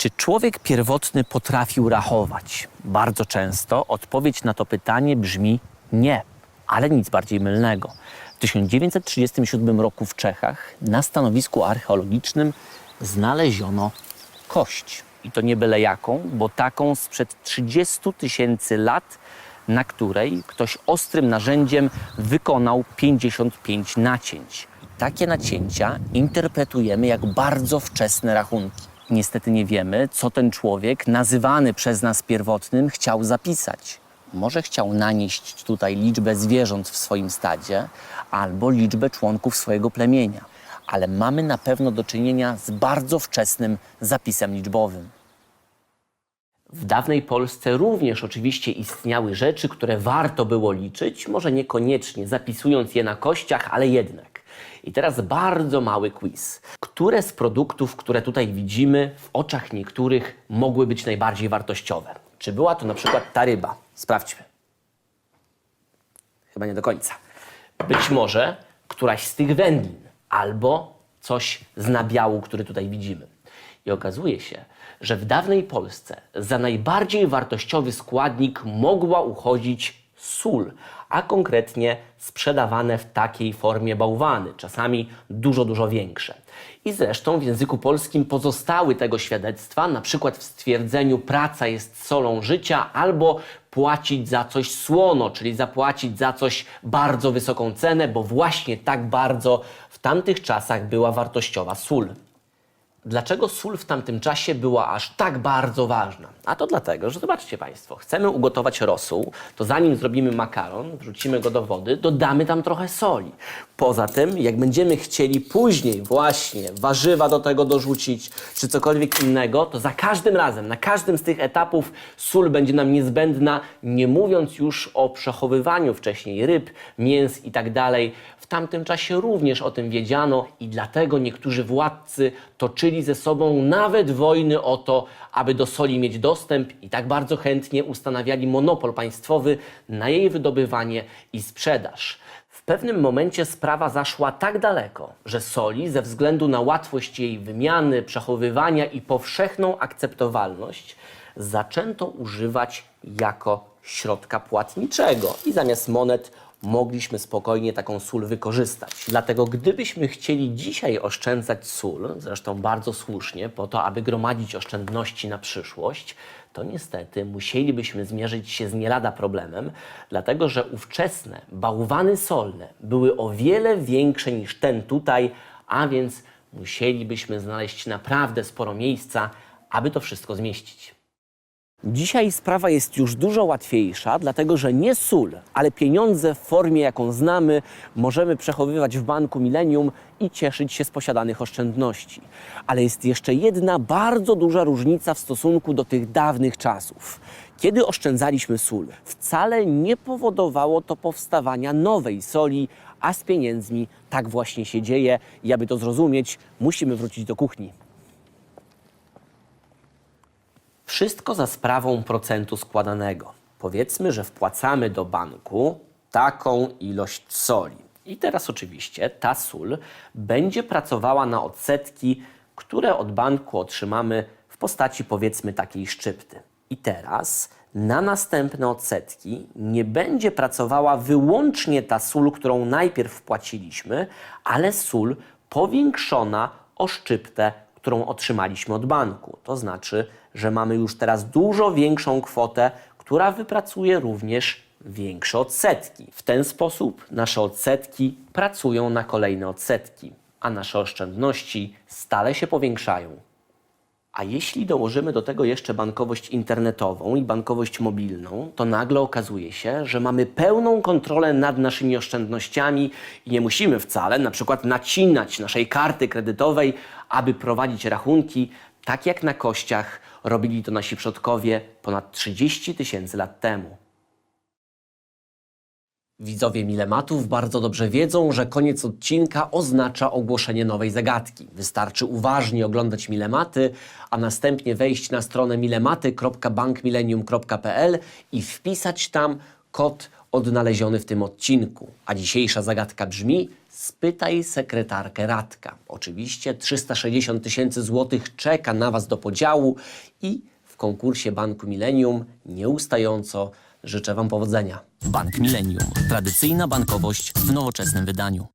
Czy człowiek pierwotny potrafił rachować? Bardzo często odpowiedź na to pytanie brzmi nie, ale nic bardziej mylnego. W 1937 roku w Czechach na stanowisku archeologicznym znaleziono kość. I to nie byle jaką, bo taką sprzed 30 tysięcy lat, na której ktoś ostrym narzędziem wykonał 55 nacięć. Takie nacięcia interpretujemy jak bardzo wczesne rachunki. Niestety nie wiemy, co ten człowiek, nazywany przez nas pierwotnym, chciał zapisać. Może chciał nanieść tutaj liczbę zwierząt w swoim stadzie albo liczbę członków swojego plemienia, ale mamy na pewno do czynienia z bardzo wczesnym zapisem liczbowym. W dawnej Polsce również oczywiście istniały rzeczy, które warto było liczyć, może niekoniecznie zapisując je na kościach, ale jednak. I teraz bardzo mały quiz. Które z produktów, które tutaj widzimy, w oczach niektórych mogły być najbardziej wartościowe? Czy była to na przykład ta ryba? Sprawdźmy. Chyba nie do końca. Być może któraś z tych wędlin, albo coś z nabiału, który tutaj widzimy. I okazuje się, że w dawnej Polsce za najbardziej wartościowy składnik mogła uchodzić sól, a konkretnie sprzedawane w takiej formie bałwany, czasami dużo, dużo większe. I zresztą w języku polskim pozostały tego świadectwa, na przykład w stwierdzeniu praca jest solą życia albo płacić za coś słono, czyli zapłacić za coś bardzo wysoką cenę, bo właśnie tak bardzo w tamtych czasach była wartościowa sól. Dlaczego sól w tamtym czasie była aż tak bardzo ważna? A to dlatego, że zobaczcie Państwo, chcemy ugotować rosół, to zanim zrobimy makaron, wrzucimy go do wody, dodamy tam trochę soli. Poza tym, jak będziemy chcieli później właśnie warzywa do tego dorzucić, czy cokolwiek innego, to za każdym razem, na każdym z tych etapów sól będzie nam niezbędna, nie mówiąc już o przechowywaniu wcześniej ryb, mięs i tak dalej. W tamtym czasie również o tym wiedziano i dlatego niektórzy władcy toczyli ze sobą nawet wojny o to, aby do soli mieć dostęp i tak bardzo chętnie ustanawiali monopol państwowy na jej wydobywanie i sprzedaż. W pewnym momencie sprawa zaszła tak daleko, że soli ze względu na łatwość jej wymiany, przechowywania i powszechną akceptowalność zaczęto używać jako środka płatniczego i zamiast monet mogliśmy spokojnie taką sól wykorzystać. Dlatego gdybyśmy chcieli dzisiaj oszczędzać sól, zresztą bardzo słusznie, po to, aby gromadzić oszczędności na przyszłość, to niestety musielibyśmy zmierzyć się z nie lada problemem, dlatego że ówczesne bałwany solne były o wiele większe niż ten tutaj, a więc musielibyśmy znaleźć naprawdę sporo miejsca, aby to wszystko zmieścić. Dzisiaj sprawa jest już dużo łatwiejsza, dlatego że nie sól, ale pieniądze w formie, jaką znamy, możemy przechowywać w banku Millennium i cieszyć się z posiadanych oszczędności. Ale jest jeszcze jedna bardzo duża różnica w stosunku do tych dawnych czasów. Kiedy oszczędzaliśmy sól, wcale nie powodowało to powstawania nowej soli, a z pieniędzmi tak właśnie się dzieje. I aby to zrozumieć, musimy wrócić do kuchni. Wszystko za sprawą procentu składanego. Powiedzmy, że wpłacamy do banku taką ilość soli. I teraz oczywiście ta sól będzie pracowała na odsetki, które od banku otrzymamy w postaci powiedzmy takiej szczypty. I teraz na następne odsetki nie będzie pracowała wyłącznie ta sól, którą najpierw wpłaciliśmy, ale sól powiększona o szczyptę, którą otrzymaliśmy od banku. To znaczy, że mamy już teraz dużo większą kwotę, która wypracuje również większe odsetki. W ten sposób nasze odsetki pracują na kolejne odsetki, a nasze oszczędności stale się powiększają. A jeśli dołożymy do tego jeszcze bankowość internetową i bankowość mobilną, to nagle okazuje się, że mamy pełną kontrolę nad naszymi oszczędnościami i nie musimy wcale na przykład nacinać naszej karty kredytowej, aby prowadzić rachunki, tak jak na kościach robili to nasi przodkowie ponad 30 tysięcy lat temu. Widzowie Milematów bardzo dobrze wiedzą, że koniec odcinka oznacza ogłoszenie nowej zagadki. Wystarczy uważnie oglądać Milematy, a następnie wejść na stronę milematy.bankmilenium.pl i wpisać tam kod odnaleziony w tym odcinku. A dzisiejsza zagadka brzmi: spytaj sekretarkę Radka. Oczywiście 360 tysięcy złotych czeka na Was do podziału i w konkursie Banku Milenium nieustająco Życzę Wam powodzenia. Bank Millennium. Tradycyjna bankowość w nowoczesnym wydaniu.